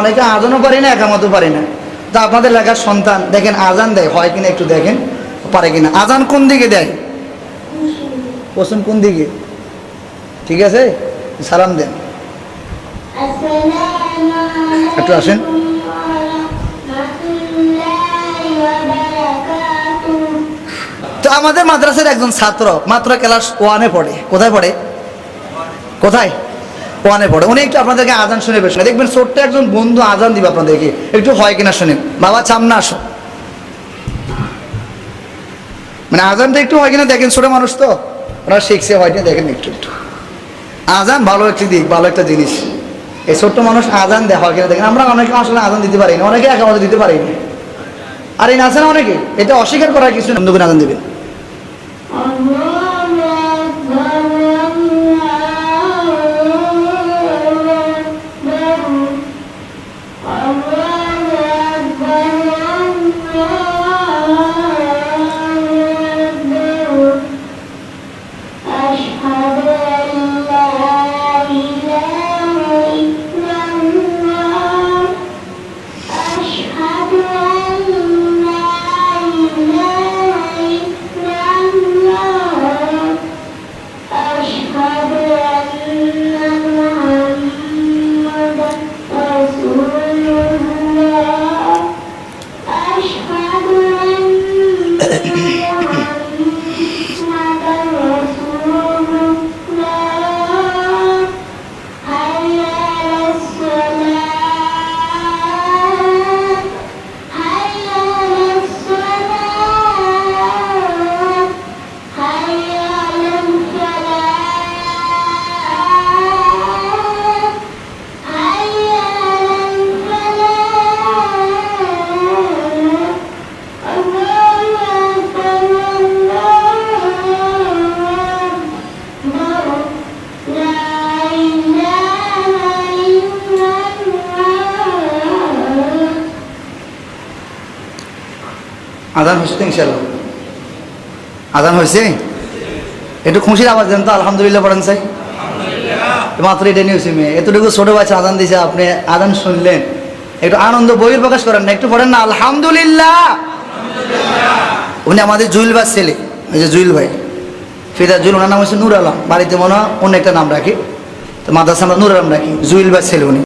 অনেকে আজানও পারি না, একামতও পারি না। তা আপনাদের এলাকার সন্তান, দেখেন আজান দেয়, হয় কিনা একটু দেখেন, পারে কিনা। আজান কোন দিকে দেয়? পশ্চিম কোন দিকে? ঠিক আছে? সালাম দেন। একটু আসেন। তো আমাদের মাদ্রাসার একজন ছাত্র মাত্র ক্লাস ওয়ানে পড়ে। কোথায় পড়ে? কোথায়? ওয়ানে পড়ে। উনি একটু আপনাদেরকে আজান শুনে বেশ দেখবেন ছোট্ট একজন বন্ধু আজান দিবে আপনাদেরকে। একটু হয় কিনা শুনেন বাবা চামনা আসো। মানে আজানটা একটু হয় কিনা দেখেন ছোট মানুষ তো। ওরা শিখছে, হয় কিনা দেখেন একটু একটু। আজান ভালো একটি দিক, ভালো একটা জিনিস। এই ছোট্ট মানুষ আজান দেয়, হয় কিনা দেখেন। আমরা অনেকে আসলে আজান দিতে পারি না, অনেকে একামতে দিতে পারি না। আর এই আছে না অনেকে, এটা অস্বীকার করার কিছু আজান দেবেন। high. আজান হয়েছে তো ইনশাল্লাহ আজান হয়েছে? একটু খুশির আওয়াজ দেন তো আলহামদুলিল্লাহ পড়েন চাই মাত্র এটা নিয়েছি মেয়ে। এতটুকু ছোট বাচ্চা আজান দিয়েছে আপনি আজান শুনলেন। একটু আনন্দ বহির প্রকাশ করেন না একটু পড়েন না আলহামদুলিল্লাহ। উনি আমাদের জুইল ভাই ছেলে এই যে জুইল ভাই। ফিদা জুইল ওনার নাম হচ্ছে নূর আলম। বাড়িতে মনে হয় অন্য একটা নাম রাখি। তো মাদ্রাসা আমরা নূর আলম রাখি জুইল ভাই ছেলে উনি।